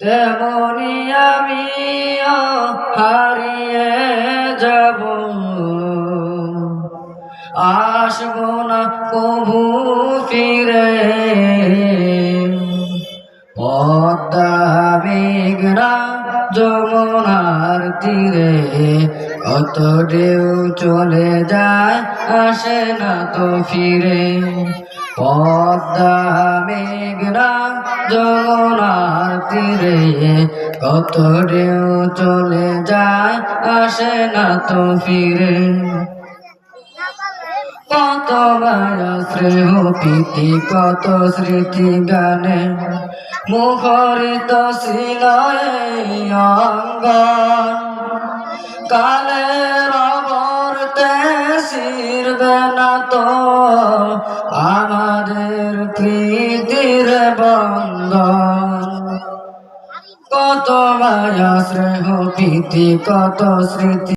তেমনি আমিও হারিয়ে যাব। আসব না কবু ফিরে। পদ্মা মেঘনা যমুনার তীরে কত ঢেউ চলে যায়, আসে না তো ফিরে। পদ্মা মেঘনা যমুনার তীরে কত ঢেউ চলে যায়, আসে না তো ফিরে। কত প্রীতি, কত স্মৃতি গানে, মুখরিত ছিল অঙ্গন। কালের অবর্তে শিরবে না তো প্রীতির বন্ধন কত মায়া স্নেহ প্রীতি কত স্মৃতি।